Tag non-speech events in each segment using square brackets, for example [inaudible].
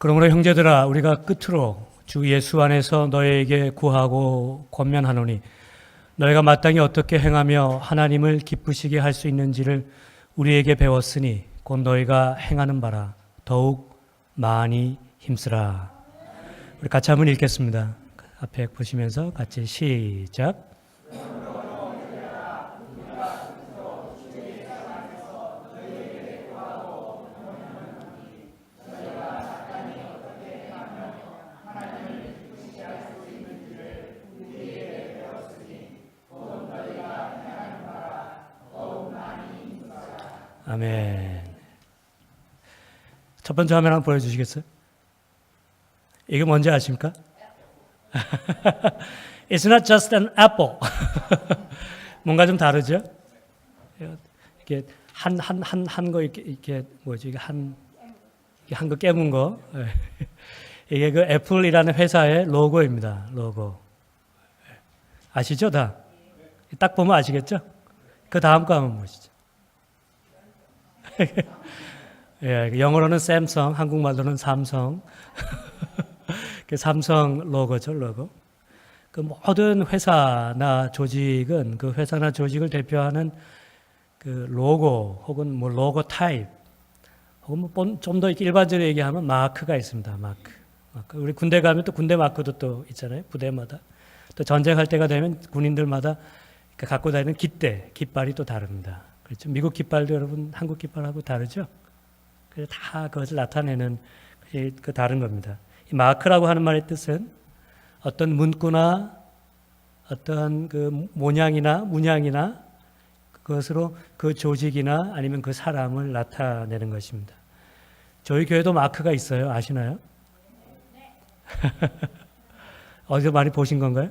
그러므로 형제들아 우리가 끝으로 주 예수 안에서 너희에게 구하고 권면하노니 너희가 마땅히 어떻게 행하며 하나님을 기쁘시게 할 수 있는지를 우리에게 배웠으니 곧 너희가 행하는 바라 더욱 많이 힘쓰라. 우리 같이 한번 읽겠습니다. 앞에 보시면서 같이 시작. 번째 화면 한번 보여주시겠어요? 이게 뭔지 아십니까? [laughs] It's not just an apple. [laughs] 뭔가 좀 다르죠? 이렇게 한 한 한 한 거 이렇게 이렇게 뭐지 이게 한 한 거 깨문 거 예. [laughs] 이게 그 애플이라는 회사의 로고입니다. 로고 아시죠 다? 딱 보면 아시겠죠? 그 다음 거 한번 보시죠. 예, 영어로는 샘성, 한국말로는 삼성. [laughs] 그 삼성 로고죠, 로고. 그 모든 회사나 조직은 그 회사나 조직을 대표하는 그 로고 혹은 뭐 로고 타입 혹은 뭐 좀 더 일반적으로 얘기하면 마크가 있습니다. 마크. 마크. 우리 군대 가면 또 군대 마크도 또 있잖아요. 부대마다. 또 전쟁할 때가 되면 군인들마다 그 갖고 다니는 깃대, 깃발이 또 다릅니다. 그렇죠. 미국 깃발도 여러분 한국 깃발하고 다르죠. 그래서 다 그것을 나타내는 그- 그 다른 겁니다. 이 마크라고 하는 말의 뜻은 어떤 문구나 어떤 그 모양이나 문양이나 그것으로 그 조직이나 아니면 그 사람을 나타내는 것입니다. 저희 교회도 마크가 있어요. 아시나요? [laughs] 어디서 많이 보신 건가요?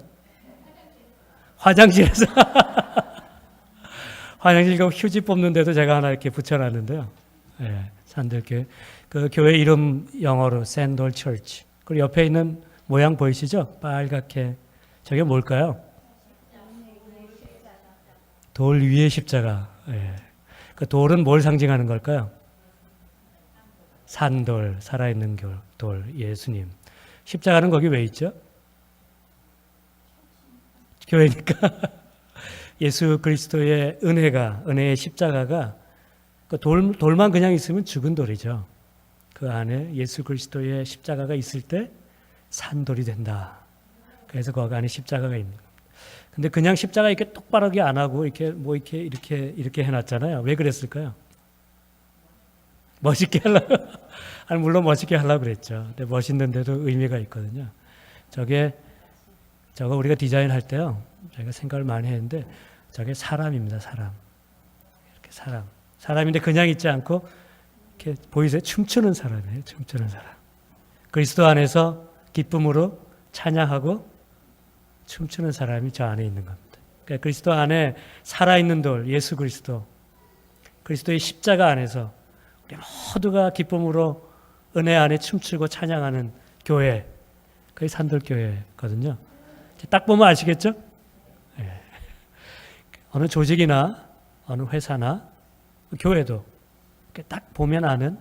화장실에서. [laughs] 화장실 그 휴지 뽑는데도 제가 하나 이렇게 붙여놨는데요. 예, 산들교회. 그 교회 이름 영어로 샌돌 철치. 그리고 옆에 있는 모양 보이시죠? 빨갛게. 저게 뭘까요? 돌 위에 십자가. 예. 그 돌은 뭘 상징하는 걸까요? 산돌, 살아있는 돌, 돌, 예수님. 십자가는 거기 왜 있죠? 교회니까. [laughs] 예수 그리스도의 은혜가, 은혜의 십자가가 그 돌, 돌만 그냥 있으면 죽은 돌이죠. 그 안에 예수 그리스도의 십자가가 있을 때 산돌이 된다. 그래서 거기 안에 십자가가 있는 겁니다. 근데 그냥 십자가 이렇게 똑바르게 안 하고 이렇게 뭐 이렇게 이렇게 이렇게 해놨잖아요. 왜 그랬을까요? 멋있게 하려고. [laughs] 아니 물론 멋있게 하려고 그랬죠. 근데 멋있는데도 의미가 있거든요. 저게 저거 우리가 디자인할 때요. 저희가 생각을 많이 했는데 저게 사람입니다. 사람. 이렇게 사람. 사람인데 그냥 있지 않고 이렇게 보이세요? 춤추는 사람이에요. 춤추는 사람. 그리스도 안에서 기쁨으로 찬양하고 춤추는 사람이 저 안에 있는 겁니다. 그러니까 그리스도 안에 살아있는 돌, 예수 그리스도, 그리스도의 십자가 안에서 우리 모두가 기쁨으로 은혜 안에 춤추고 찬양하는 교회, 그게 산돌교회거든요. 딱 보면 아시겠죠? 예. 어느 조직이나 어느 회사나 교회도 딱 보면 아는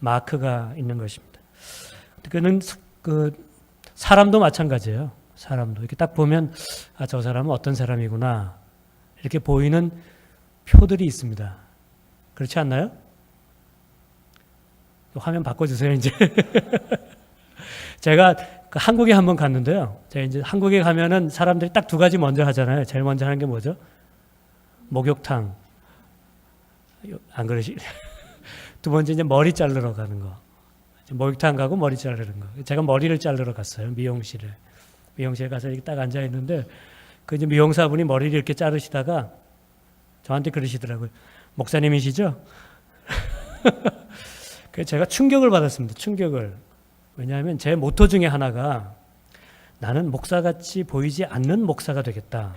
마크가 있는 것입니다. 그는 그 사람도 마찬가지예요. 사람도 이렇게 딱 보면 아 저 사람은 어떤 사람이구나 이렇게 보이는 표들이 있습니다. 그렇지 않나요? 화면 바꿔주세요 이제. [laughs] 제가 그 한국에 한번 갔는데요. 제가 이제 한국에 가면은 사람들이 딱 두 가지 먼저 하잖아요. 제일 먼저 하는 게 뭐죠? 목욕탕. 안 그러시? [laughs] 두 번째 이제 머리 자르러 가는 거. 목욕탕 가고 머리 자르는 거. 제가 머리를 자르러 갔어요. 미용실에. 미용실에 가서 이렇게 딱 앉아 있는데 그 이제 미용사분이 머리를 이렇게 자르시다가 저한테 그러시더라고요. 목사님이시죠? [laughs] 그래서 제가 충격을 받았습니다. 충격을. 왜냐하면 제 모토 중에 하나가 나는 목사같이 보이지 않는 목사가 되겠다.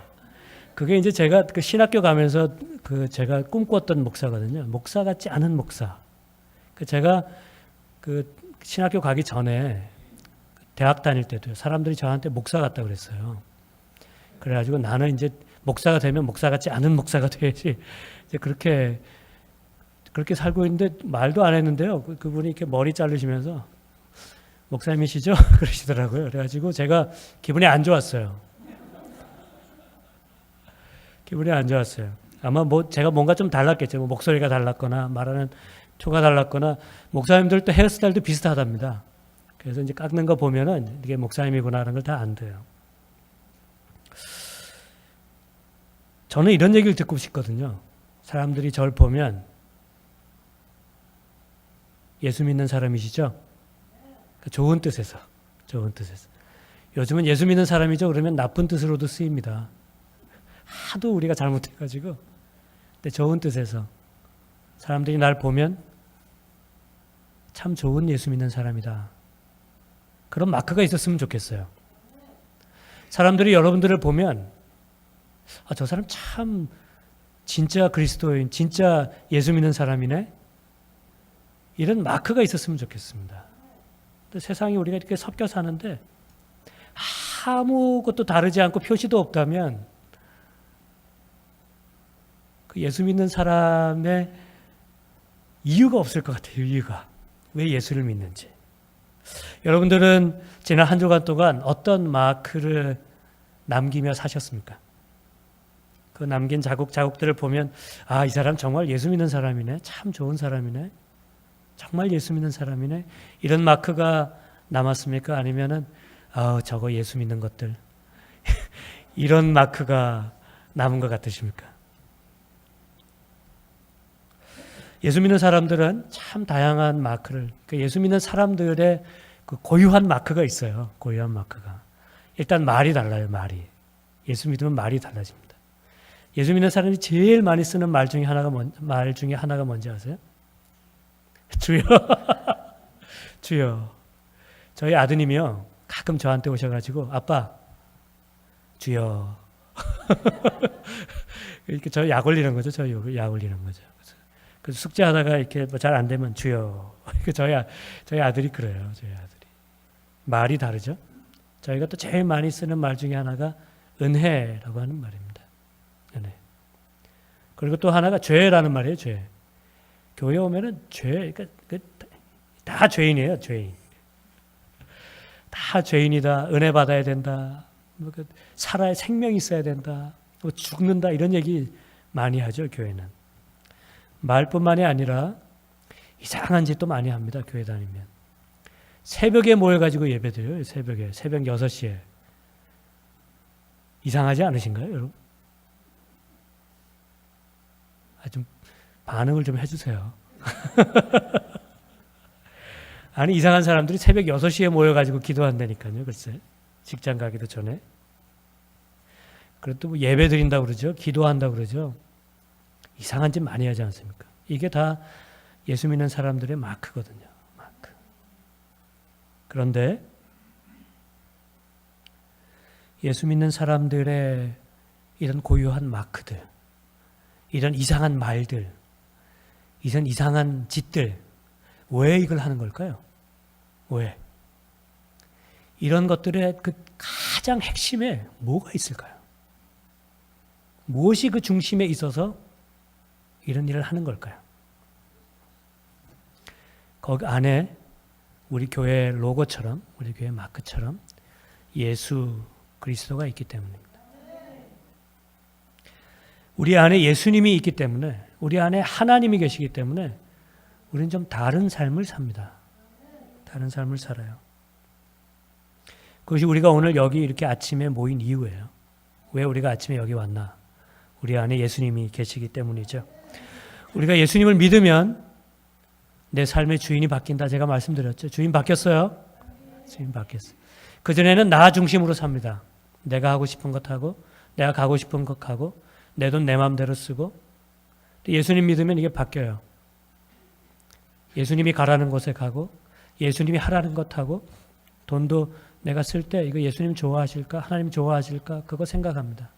그게 이제 제가 그 신학교 가면서 그 제가 꿈꿨던 목사거든요. 목사 같지 않은 목사. 그 제가 그 신학교 가기 전에 대학 다닐 때도 사람들이 저한테 목사 같다 그랬어요. 그래가지고 나는 이제 목사가 되면 목사 같지 않은 목사가 돼야지. 이제 그렇게 그렇게 살고 있는데 말도 안 했는데요. 그- 그분이 이렇게 머리 자르시면서 목사님이시죠? [laughs] 그러시더라고요. 그래가지고 제가 기분이 안 좋았어요. 기분이 안 좋았어요. 아마 뭐 제가 뭔가 좀 달랐겠죠. 뭐 목소리가 달랐거나 말하는 초가 달랐거나 목사님들도 헤어스타일도 비슷하답니다. 그래서 이제 깎는 거 보면은 이게 목사님이구나 하는 걸 다 안 돼요. 저는 이런 얘기를 듣고 싶거든요. 사람들이 저를 보면 예수 믿는 사람이시죠? 그 좋은 뜻에서, 좋은 뜻에서. 요즘은 예수 믿는 사람이죠? 그러면 나쁜 뜻으로도 쓰입니다. 하도 우리가 잘못해가지고. 근데 좋은 뜻에서. 사람들이 날 보면 참 좋은 예수 믿는 사람이다. 그런 마크가 있었으면 좋겠어요. 사람들이 여러분들을 보면 아, 저 사람 참 진짜 그리스도인, 진짜 예수 믿는 사람이네. 이런 마크가 있었으면 좋겠습니다. 세상에 우리가 이렇게 섞여 사는데 아무것도 다르지 않고 표시도 없다면 그 예수 믿는 사람의 이유가 없을 것 같아요. 이유가 왜 예수를 믿는지. 여러분들은 지난 한 주간 동안 어떤 마크를 남기며 사셨습니까? 그 남긴 자국 자국들을 보면 아 이 사람 정말 예수 믿는 사람이네 참 좋은 사람이네 정말 예수 믿는 사람이네 이런 마크가 남았습니까 아니면은 아 저거 예수 믿는 것들 [laughs] 이런 마크가 남은 것 같으십니까 예수 믿는 사람들은 참 다양한 마크를 그 예수 믿는 사람들의 그 고유한 마크가 있어요 고유한 마크가 일단 말이 달라요 말이 예수 믿으면 말이 달라집니다. 예수 믿는 사람이 제일 많이 쓰는 말 중에 하나가 뭔, 말 중에 하나가 뭔지 아세요? 주여. [laughs] 주여. 저희 아드님이요. 가끔 저한테 오셔가지고 아빠 주여. [laughs] 이렇게 저 약 올리는 거죠. 저 약 올리는 거죠. 그래서 숙제하다가 이렇게 뭐 잘 안 되면 주여. [laughs] 저희 아, 저희 아들이 그래요. 저희 아들이 말이 다르죠. 저희가 또 제일 많이 쓰는 말 중에 하나가 은혜라고 하는 말입니다. 은혜. 그리고 또 하나가 죄라는 말이에요. 죄. 교회 오면은 죄, 그러니까 다 죄인이에요. 죄인. 다 죄인이다. 은혜 받아야 된다. 뭐그 살아야 생명이 있어야 된다. 뭐 죽는다 이런 얘기 많이 하죠. 교회는 말뿐만이 아니라 이상한 짓도 많이 합니다. 교회 다니면 새벽에 모여가지고 예배드려요. 새벽에 새벽 6시에 이상하지 않으신가요, 여러분? 아, 좀 반응을 좀 해주세요. [laughs] 아니 이상한 사람들이 새벽 6시에 모여가지고 기도한다니까요. 글쎄 직장 가기도 전에. 그래도 뭐 예배 드린다고 그러죠. 기도한다고 그러죠. 이상한 짓 많이 하지 않습니까? 이게 다 예수 믿는 사람들의 마크거든요. 마크. 그런데 예수 믿는 사람들의 이런 고유한 마크들, 이런 이상한 말들, 이런 이상한 짓들, 왜 이걸 하는 걸까요? 왜? 이런 것들의 그 가장 핵심에 뭐가 있을까요? 무엇이 그 중심에 있어서 이런 일을 하는 걸까요? 거기 안에 우리 교회 로고처럼, 우리 교회 마크처럼 예수 그리스도가 있기 때문입니다. 우리 안에 예수님이 있기 때문에 우리 안에 하나님이 계시기 때문에 우리는 좀 다른 삶을 삽니다. 다른 삶을 살아요. 그것이 우리가 오늘 여기 이렇게 아침에 모인 이유예요. 왜 우리가 아침에 여기 왔나? 우리 안에 예수님이 계시기 때문이죠. 우리가 예수님을 믿으면 내 삶의 주인이 바뀐다. 제가 말씀드렸죠. 주인 바뀌었어요. 주인 바뀌었어요. 그전에는 나 중심으로 삽니다. 내가 하고 싶은 것 하고, 내가 가고 싶은 것 하고, 내 돈 내 마음대로 쓰고 예수님 믿으면 이게 바뀌어요. 예수님이 가라는 곳에 가고 예수님이 하라는 것 하고 돈도 내가 쓸 때 이거 예수님 좋아하실까? 하나님 좋아하실까? 그거 생각합니다.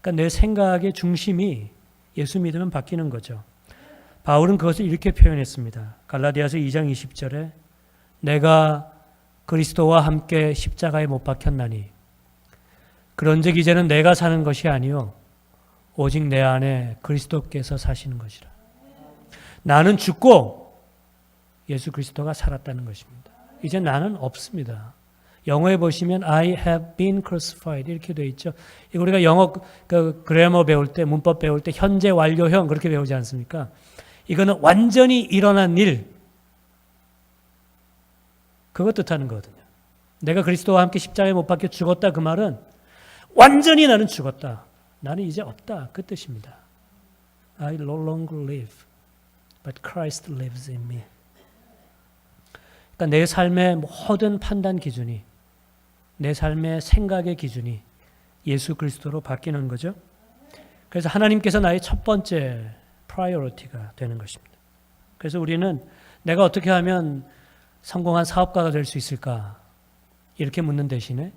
그러니까 내 생각의 중심이 예수 믿으면 바뀌는 거죠. 바울은 그것을 이렇게 표현했습니다. 갈라디아서 2장 20절에 내가 그리스도와 함께 십자가에 못 박혔나니 그런즉 이제는 내가 사는 것이 아니요 오직 내 안에 그리스도께서 사시는 것이라. 나는 죽고 예수 그리스도가 살았다는 것입니다. 이제 나는 없습니다. 영어에 보시면 I have been crucified 이렇게 되어 있죠. 우리가 영어 그 그래머 배울 때 문법 배울 때 현재 완료형 그렇게 배우지 않습니까? 이거는 완전히 일어난 일 그것 뜻하는 거거든요. 내가 그리스도와 함께 십자가에 못 박혀 죽었다 그 말은 완전히 나는 죽었다. 나는 이제 없다. 그 뜻입니다. I no longer live, but Christ lives in me. 그러니까 내 삶의 모든 판단 기준이 내 삶의 생각의 기준이 예수 그리스도로 바뀌는 거죠. 그래서 하나님께서 나의 첫 번째 프라이어리티가 되는 것입니다. 그래서 우리는 내가 어떻게 하면 성공한 사업가가 될 수 있을까? 이렇게 묻는 대신에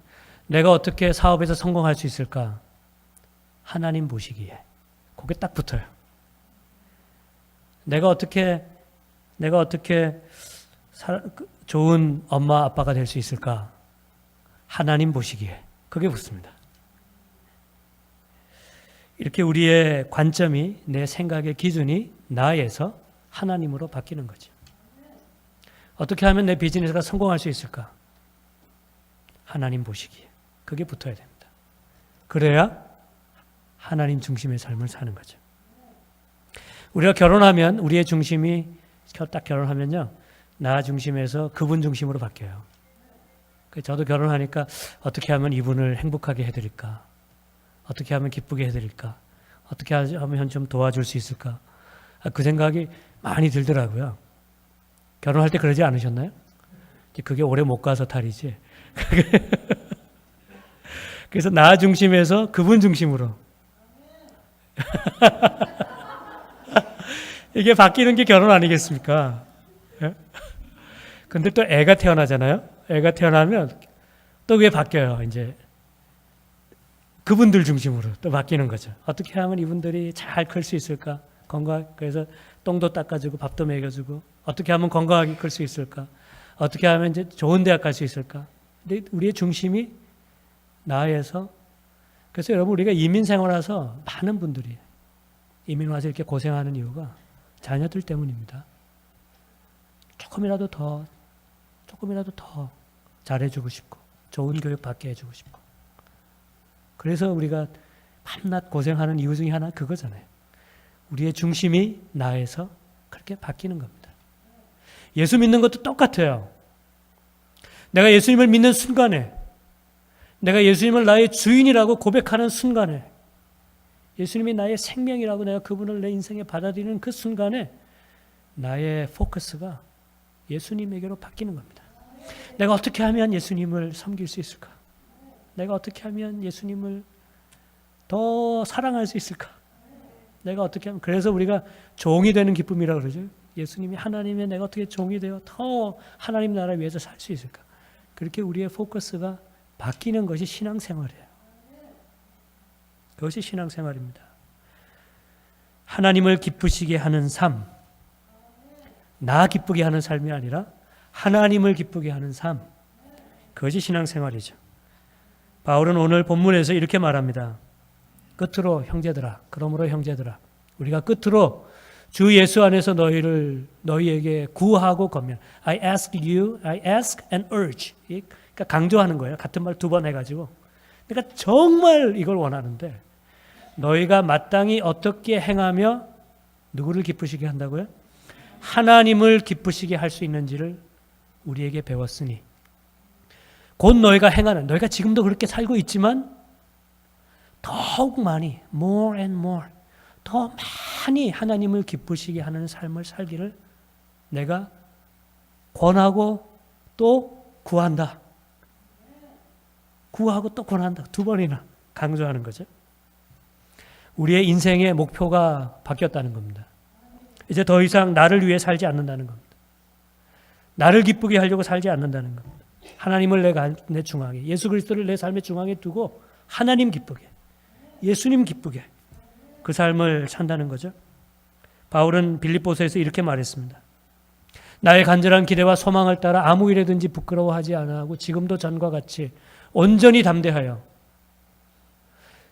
내가 어떻게 사업에서 성공할 수 있을까? 하나님 보시기에. 그게 딱 붙어요. 내가 어떻게, 내가 어떻게 사- 그 좋은 엄마, 아빠가 될 수 있을까? 하나님 보시기에. 그게 붙습니다. 이렇게 우리의 관점이 내 생각의 기준이 나에서 하나님으로 바뀌는 거죠. 어떻게 하면 내 비즈니스가 성공할 수 있을까? 하나님 보시기에. 그게 붙어야 됩니다. 그래야 하나님 중심의 삶을 사는 거죠. 우리가 결혼하면 우리의 중심이 딱 결혼하면요. 나 중심에서 그분 중심으로 바뀌어요. 그 저도 결혼하니까 어떻게 하면 이분을 행복하게 해드릴까? 어떻게 하면 기쁘게 해드릴까? 어떻게 하면 좀 도와줄 수 있을까? 아, 그 생각이 많이 들더라고요. 결혼할 때 그러지 않으셨나요? 그게 오래 못 가서 탈이지. [laughs] 그래서 나 중심에서 그분 중심으로. [laughs] 이게 바뀌는 게 결혼 아니겠습니까? 예? 근데 또 애가 태어나잖아요. 애가 태어나면 또왜 바뀌어요? 이제 그분들 중심으로 또 바뀌는 거죠. 어떻게 하면 이분들이 잘 클 수 있을까? 건강 그래서 똥도 닦아주고 밥도 먹여주고 어떻게 하면 건강하게 클 수 있을까? 어떻게 하면 이제 좋은 대학 갈 수 있을까? 근데 우리의 중심이 나에서 그래서 여러분 우리가 이민 생활하서 많은 분들이 이민 와서 이렇게 고생하는 이유가 자녀들 때문입니다. 조금이라도 더 조금이라도 더 잘해주고 싶고 좋은 교육 받게 해주고 싶고 그래서 우리가 밤낮 고생하는 이유 중에 하나 그거잖아요. 우리의 중심이 나에서 그렇게 바뀌는 겁니다. 예수 믿는 것도 똑같아요. 내가 예수님을 믿는 순간에 내가 예수님을 나의 주인이라고 고백하는 순간에 예수님이 나의 생명이라고 내가 그분을 내 인생에 받아들이는 그 순간에 나의 포커스가 예수님에게로 바뀌는 겁니다. 내가 어떻게 하면 예수님을 섬길 수 있을까? 내가 어떻게 하면 예수님을 더 사랑할 수 있을까? 내가 어떻게 하면 그래서 우리가 종이 되는 기쁨이라고 그러죠. 예수님이 하나님의 내가 어떻게 종이 되어 더 하나님 나라 위해서 살 수 있을까? 그렇게 우리의 포커스가 바뀌는 것이 신앙생활이에요. 그것이 신앙생활입니다. 하나님을 기쁘시게 하는 삶, 나 기쁘게 하는 삶이 아니라 하나님을 기쁘게 하는 삶, 그것이 신앙생활이죠. 바울은 오늘 본문에서 이렇게 말합니다. 끝으로 형제들아, 그러므로 형제들아, 우리가 끝으로 주 예수 안에서 너희를 너희에게 구하고 건면. I ask you, I ask and urge. 그러니까 강조하는 거예요. 같은 말 두 번 해가지고. 그러니까 정말 이걸 원하는데 너희가 마땅히 어떻게 행하며 누구를 기쁘시게 한다고요? 하나님을 기쁘시게 할 수 있는지를 우리에게 배웠으니 곧 너희가 행하는 너희가 지금도 그렇게 살고 있지만 더욱 많이 more and more 더 많이 하나님을 기쁘시게 하는 삶을 살기를 내가 권하고 또 구한다. 구하고 또 권한다. 두 번이나 강조하는 거죠. 우리의 인생의 목표가 바뀌었다는 겁니다. 이제 더 이상 나를 위해 살지 않는다는 겁니다. 나를 기쁘게 하려고 살지 않는다는 겁니다. 하나님을 내가 내 중앙에 예수 그리스도를 내 삶의 중앙에 두고 하나님 기쁘게 예수님 기쁘게 그 삶을 산다는 거죠. 바울은 빌립보서에서 이렇게 말했습니다. 나의 간절한 기대와 소망을 따라 아무 일에든지 부끄러워하지 않아하고 지금도 전과 같이 온전히 담대하여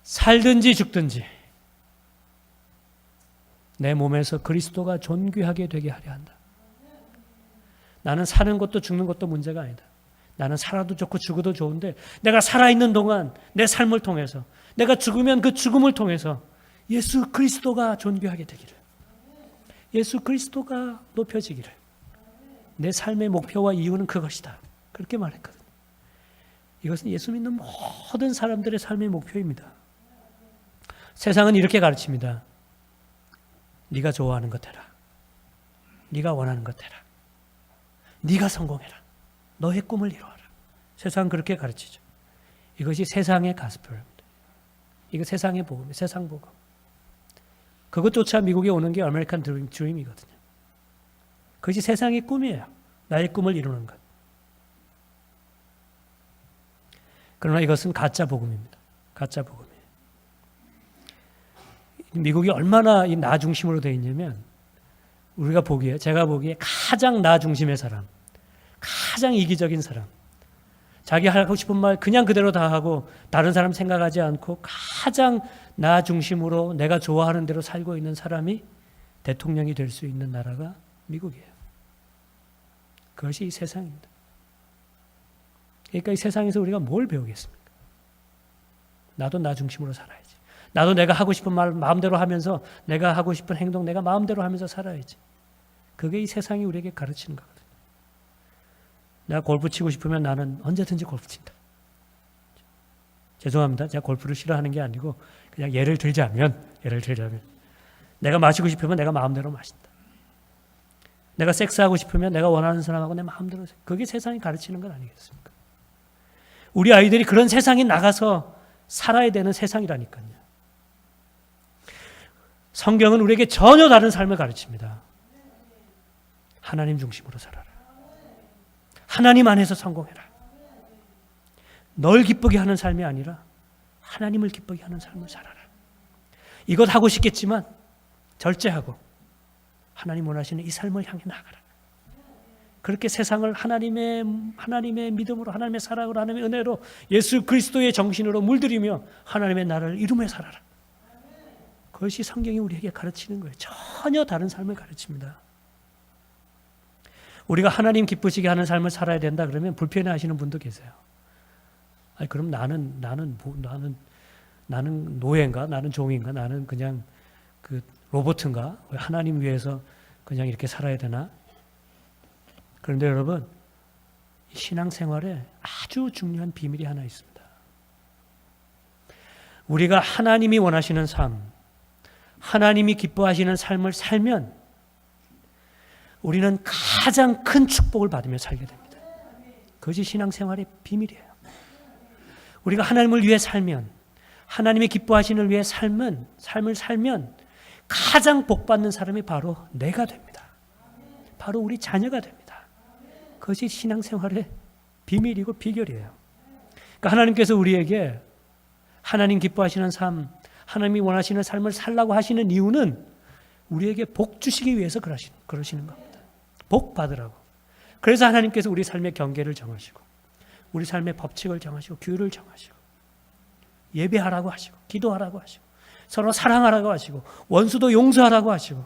살든지 죽든지 내 몸에서 그리스도가 존귀하게 되게 하려 한다. 나는 사는 것도 죽는 것도 문제가 아니다. 나는 살아도 좋고 죽어도 좋은데 내가 살아있는 동안 내 삶을 통해서 내가 죽으면 그 죽음을 통해서 예수 그리스도가 존귀하게 되기를. 예수 그리스도가 높여지기를. 내 삶의 목표와 이유는 그것이다. 그렇게 말했거든요. 이것은 예수 믿는 모든 사람들의 삶의 목표입니다. 세상은 이렇게 가르칩니다. 네가 좋아하는 것 해라. 네가 원하는 것 해라. 네가 성공해라. 너의 꿈을 이루어라. 세상은 그렇게 가르치죠. 이것이 세상의 가스펠입니다. 이거 세상의 복음, 세상 복음. 그것조차 미국에 오는 게 아메리칸 드림, 드림이거든요. 그것이 세상의 꿈이에요. 나의 꿈을 이루는 것. 그러나 이것은 가짜 복음입니다. 가짜 복음이에요. 미국이 얼마나 이 나 중심으로 되어 있냐면 우리가 보기에 제가 보기에 가장 나 중심의 사람, 가장 이기적인 사람, 자기 하고 싶은 말 그냥 그대로 다 하고 다른 사람 생각하지 않고 가장 나 중심으로 내가 좋아하는 대로 살고 있는 사람이 대통령이 될 수 있는 나라가 미국이에요. 그것이 이 세상입니다. 그러니까 이 세상에서 우리가 뭘 배우겠습니까? 나도 나 중심으로 살아야지. 나도 내가 하고 싶은 말 마음대로 하면서 내가 하고 싶은 행동 내가 마음대로 하면서 살아야지. 그게 이 세상이 우리에게 가르치는 거거든요. 내가 골프 치고 싶으면 나는 언제든지 골프 친다. 죄송합니다. 제가 골프를 싫어하는 게 아니고 그냥 예를 들자면 예를 들자면 내가 마시고 싶으면 내가 마음대로 마신다. 내가 섹스하고 싶으면 내가 원하는 사람하고 내 마음대로 그게 세상이 가르치는 건 아니겠습니까? 우리 아이들이 그런 세상에 나가서 살아야 되는 세상이라니까요. 성경은 우리에게 전혀 다른 삶을 가르칩니다. 하나님 중심으로 살아라. 하나님 안에서 성공해라. 널 기쁘게 하는 삶이 아니라 하나님을 기쁘게 하는 삶을 살아라. 이것 하고 싶겠지만 절제하고 하나님 원하시는 이 삶을 향해 나가라. 그렇게 세상을 하나님의 하나님의 믿음으로 하나님의 사랑으로 하나님의 은혜로 예수 그리스도의 정신으로 물들이며 하나님의 나라를 이루며 살아라. 그것이 성경이 우리에게 가르치는 거예요. 전혀 다른 삶을 가르칩니다. 우리가 하나님 기쁘시게 하는 삶을 살아야 된다 그러면 불편해 하시는 분도 계세요. 아니 그럼 나는 나는 뭐, 나는 나는 노예인가? 나는 종인가? 나는 그냥 그 로봇인가? 왜 하나님 위해서 그냥 이렇게 살아야 되나? 그런데 여러분 신앙생활에 아주 중요한 비밀이 하나 있습니다. 우리가 하나님이 원하시는 삶, 하나님이 기뻐하시는 삶을 살면 우리는 가장 큰 축복을 받으며 살게 됩니다. 그것이 신앙생활의 비밀이에요. 우리가 하나님을 위해 살면 하나님이 기뻐하시는 위해 삶은 삶을 살면 가장 복 받는 사람이 바로 내가 됩니다. 바로 우리 자녀가 됩니다. 그것이 신앙생활의 비밀이고 비결이에요. 그러니까 하나님께서 우리에게 하나님 기뻐하시는 삶, 하나님이 원하시는 삶을 살라고 하시는 이유는 우리에게 복 주시기 위해서 그러시는 겁니다. 복 받으라고. 그래서 하나님께서 우리 삶의 경계를 정하시고, 우리 삶의 법칙을 정하시고, 규율을 정하시고, 예배하라고 하시고, 기도하라고 하시고, 서로 사랑하라고 하시고, 원수도 용서하라고 하시고,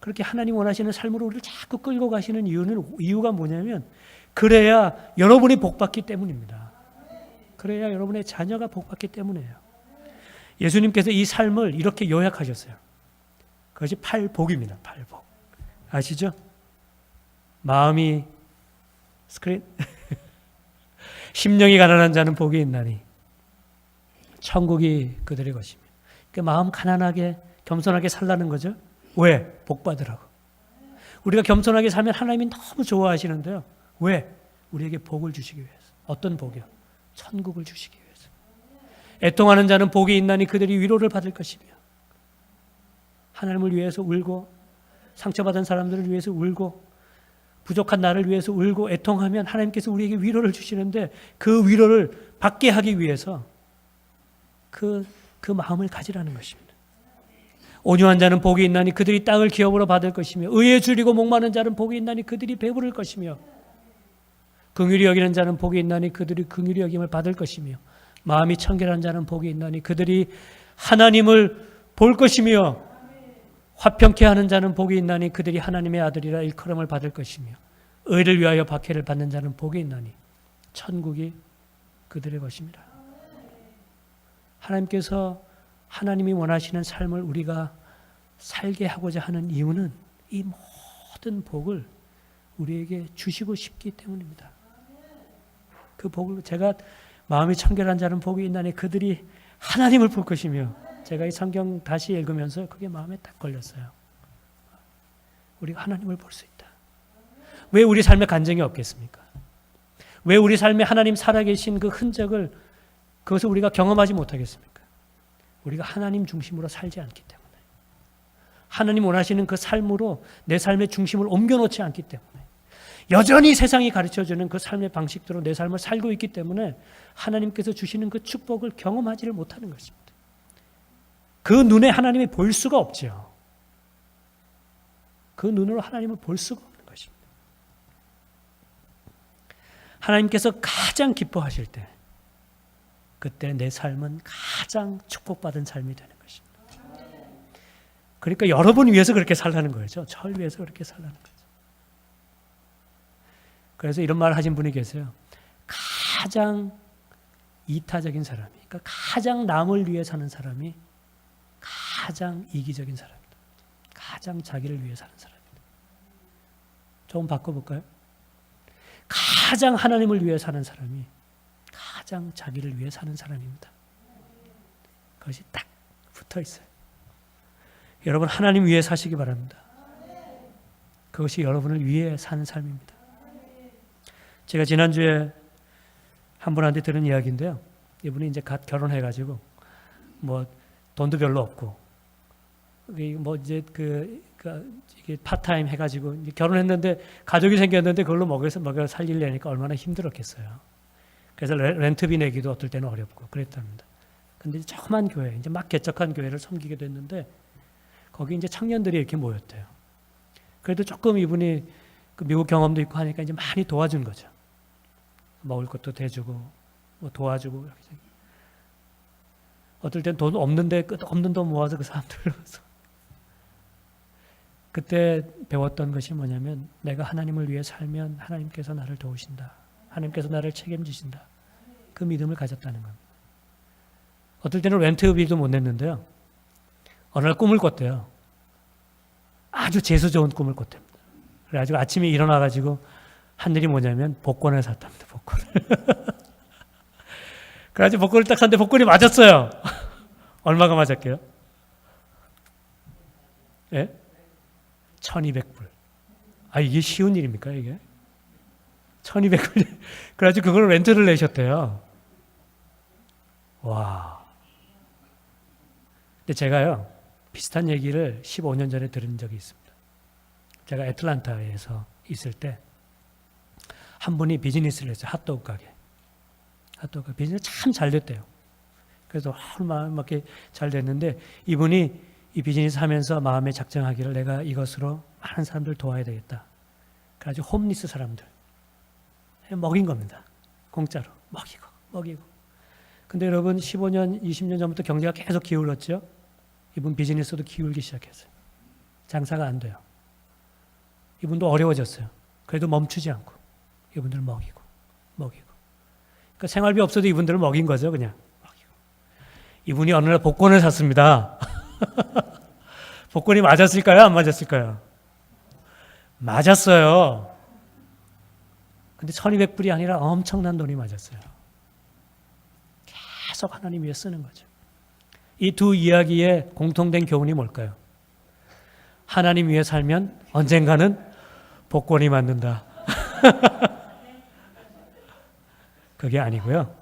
그렇게 하나님 원하시는 삶으로 우리를 자꾸 끌고 가시는 이유는, 이유가 뭐냐면, 그래야 여러분이 복 받기 때문입니다. 그래야 여러분의 자녀가 복 받기 때문이에요. 예수님께서 이 삶을 이렇게 요약하셨어요. 그것이 팔복입니다. 팔복. 아시죠? 마음이 스크린 [laughs] 심령이 가난한 자는 복이 있나니 천국이 그들의 것이며 그 마음 가난하게 겸손하게 살라는 거죠. 왜? 복 받으라고. 우리가 겸손하게 살면 하나님이 너무 좋아하시는데요. 왜? 우리에게 복을 주시기 위해서. 어떤 복이요? 천국을 주시기 위해서. 애통하는 자는 복이 있나니 그들이 위로를 받을 것이며 하나님을 위해서 울고 상처받은 사람들을 위해서 울고 부족한 나를 위해서 울고 애통하면 하나님께서 우리에게 위로를 주시는데 그 위로를 받게 하기 위해서 그, 그 마음을 가지라는 것입니다. 온유한 자는 복이 있나니 그들이 땅을 기업으로 받을 것이며 의에 줄이고 목마른 자는 복이 있나니 그들이 배부를 것이며 긍휼히 여기는 자는 복이 있나니 그들이 긍휼히 여김을 받을 것이며 마음이 청결한 자는 복이 있나니 그들이 하나님을 볼 것이며 화평케 하는 자는 복이 있나니 그들이 하나님의 아들이라 일컬음을 받을 것이며 의를 위하여 박해를 받는 자는 복이 있나니 천국이 그들의 것입니다. 하나님께서 하나님이 원하시는 삶을 우리가 살게 하고자 하는 이유는 이 모든 복을 우리에게 주시고 싶기 때문입니다. 그 복을 제가 마음이 청결한 자는 복이 있나니 그들이 하나님을 볼 것이며 제가 이 성경 다시 읽으면서 그게 마음에 딱 걸렸어요. 우리가 하나님을 볼 수 있다. 왜 우리 삶에 간증이 없겠습니까? 왜 우리 삶에 하나님 살아계신 그 흔적을 그것을 우리가 경험하지 못하겠습니까? 우리가 하나님 중심으로 살지 않기 때문에. 하나님 원하시는 그 삶으로 내 삶의 중심을 옮겨놓지 않기 때문에. 여전히 세상이 가르쳐주는 그 삶의 방식대로 내 삶을 살고 있기 때문에 하나님께서 주시는 그 축복을 경험하지를 못하는 것입니다. 그 눈에 하나님이 볼 수가 없죠. 그 눈으로 하나님을 볼 수가 없는 것입니다. 하나님께서 가장 기뻐하실 때, 그때 내 삶은 가장 축복받은 삶이 되는 것입니다. 그러니까 여러분 위해서 그렇게 살라는 거죠. 절 위해서 그렇게 살라는 거죠. 그래서 이런 말 하신 분이 계세요. 가장 이타적인 사람이, 그러니까 가장 남을 위해 사는 사람이 가장 이기적인 사람이다. 가장 자기를 위해 사는 사람이다. 조금 바꿔볼까요? 가장 하나님을 위해 사는 사람이 가장 자기를 위해 사는 사람입니다. 그것이 딱 붙어 있어요. 여러분 하나님 위해 사시기 바랍니다. 그것이 여러분을 위해 사는 삶입니다. 제가 지난주에 한 분한테 들은 이야기인데요. 이분이 이제 갓 결혼해가지고 뭐 돈도 별로 없고 뭐 이제 그, 그 이게 파타임 해가지고 결혼했는데 가족이 생겼는데 그걸로 먹여서 먹여 살리려니까 얼마나 힘들었겠어요. 그래서 레- 렌트비 내기도 어떨 때는 어렵고 그랬답니다. 근데 조그만 교회, 이제 막 개척한 교회를 섬기게 됐는데 거기 이제 청년들이 이렇게 모였대요. 그래도 조금 이분이 그 미국 경험도 있고 하니까 이제 많이 도와준 거죠. 먹을 것도 대주고 뭐 도와주고 이렇게. 어떨 땐 돈 없는데 끝 없는 돈 모아서 그 사람들로서 그때 배웠던 것이 뭐냐면 내가 하나님을 위해 살면 하나님께서 나를 도우신다. 하나님께서 나를 책임지신다. 그 믿음을 가졌다는 겁니다. 어떨 때는 렌트비도 못 냈는데요. 어느 날 꿈을 꿨대요. 아주 재수 좋은 꿈을 꿨답니다. 그래가지고 아침에 일어나가지고 한 일이 뭐냐면 복권을 샀답니다. 복권을. [laughs] 그래가지고 복권을 딱 샀는데 복권이 맞았어요. [laughs] 얼마가 맞았게요? 예? 1200불. 아, 이게 쉬운 일입니까, 이게? 1200불. [laughs] 그래가지고 그걸 렌트를 내셨대요. 와. 근데 제가요, 비슷한 얘기를 15년 전에 들은 적이 있습니다. 제가 애틀란타에서 있을 때, 한 분이 비즈니스를 했어요. 핫도그 가게. 핫도그. 비즈니스 참 잘 됐대요. 그래서 막 이렇게 잘 됐는데, 이분이 이 비즈니스 하면서 마음에 작정하기를 내가 이것으로 많은 사람들 도와야 되겠다. 그래가지고 홈리스 사람들 먹인 겁니다. 공짜로 먹이고 먹이고. 근데 여러분 15년, 20년 전부터 경제가 계속 기울었죠. 이분 비즈니스도 기울기 시작했어요. 장사가 안 돼요. 이분도 어려워졌어요. 그래도 멈추지 않고 이분들 먹이고 먹이고. 그러니까 생활비 없어도 이분들을 먹인 거죠, 그냥. 먹이고. 이분이 어느 날 복권을 샀습니다. [laughs] 복권이 맞았을까요? 안 맞았을까요? 맞았어요. 근데 1200불이 아니라 엄청난 돈이 맞았어요. 계속 하나님 위해 쓰는 거죠. 이 두 이야기의 공통된 교훈이 뭘까요? 하나님 위해 살면 언젠가는 복권이 맞는다. [laughs] 그게 아니고요.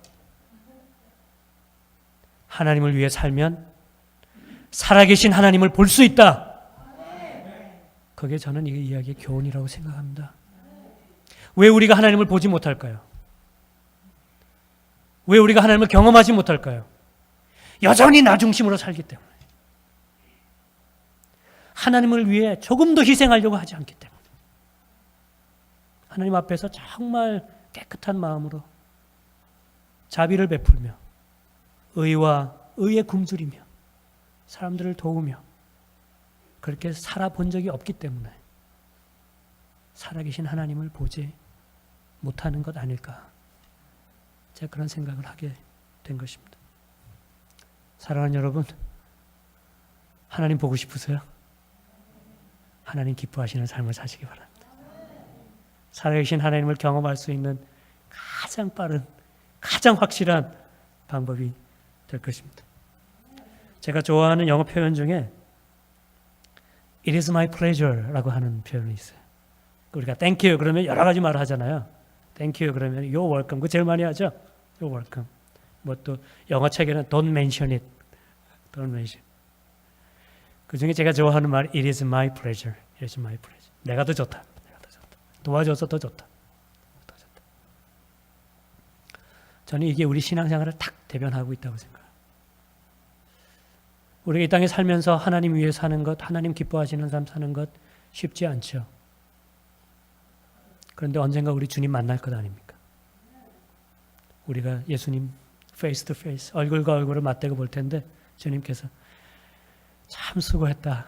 하나님을 위해 살면 살아계신 하나님을 볼 수 있다. 그게 저는 이 이야기의 교훈이라고 생각합니다. 왜 우리가 하나님을 보지 못할까요? 왜 우리가 하나님을 경험하지 못할까요? 여전히 나 중심으로 살기 때문에. 하나님을 위해 조금 더 희생하려고 하지 않기 때문에. 하나님 앞에서 정말 깨끗한 마음으로 자비를 베풀며 의와 의에 굶주리며 사람들을 도우며 그렇게 살아본 적이 없기 때문에 살아계신 하나님을 보지 못하는 것 아닐까. 제가 그런 생각을 하게 된 것입니다. 사랑하는 여러분, 하나님 보고 싶으세요? 하나님 기뻐하시는 삶을 사시기 바랍니다. 살아계신 하나님을 경험할 수 있는 가장 빠른, 가장 확실한 방법이 될 것입니다. 제가 좋아하는 영어 표현 중에 It is my pleasure라고 하는 표현이 있어요. 우리가 thank you 그러면 여러 가지 말을 하잖아요. thank you 그러면 you're welcome 그 제일 많이 하죠. you're welcome. 뭐 또 영어 책에는 don't mention it. don't mention. 그 중에 제가 좋아하는 말 it is my pleasure. it is my pleasure. 내가 더 좋다. 내가 더 좋다. 도와줘서 더 좋다. 더 좋다. 저는 이게 우리 신앙생활을 딱 대변하고 있다고 생각해요. 우리가 이 땅에 살면서 하나님 위해 사는 것, 하나님 기뻐하시는 삶 사는 것 쉽지 않죠. 그런데 언젠가 우리 주님 만날 것 아닙니까? 우리가 예수님 페이스 투 페이스 얼굴과 얼굴을 맞대고 볼 텐데 주님께서 참 수고했다.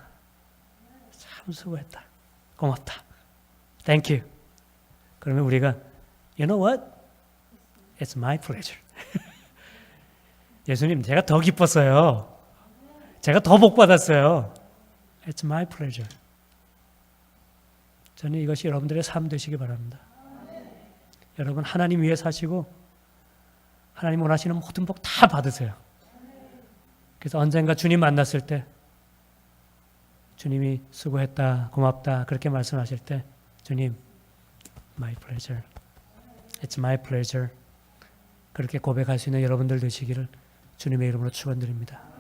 참 수고했다. 고맙다. Thank you. 그러면 우리가 You know what? It's my pleasure. [laughs] 예수님 제가 더 기뻤어요. 제가 더 복 받았어요. It's my pleasure. 저는 이것이 여러분들의 삶 되시기 바랍니다. 여러분 하나님 위해 사시고 하나님 원하시는 모든 복 다 받으세요. 그래서 언젠가 주님 만났을 때 주님이 수고했다, 고맙다 그렇게 말씀하실 때 주님 my pleasure. It's my pleasure. 그렇게 고백할 수 있는 여러분들 되시기를 주님의 이름으로 축원드립니다.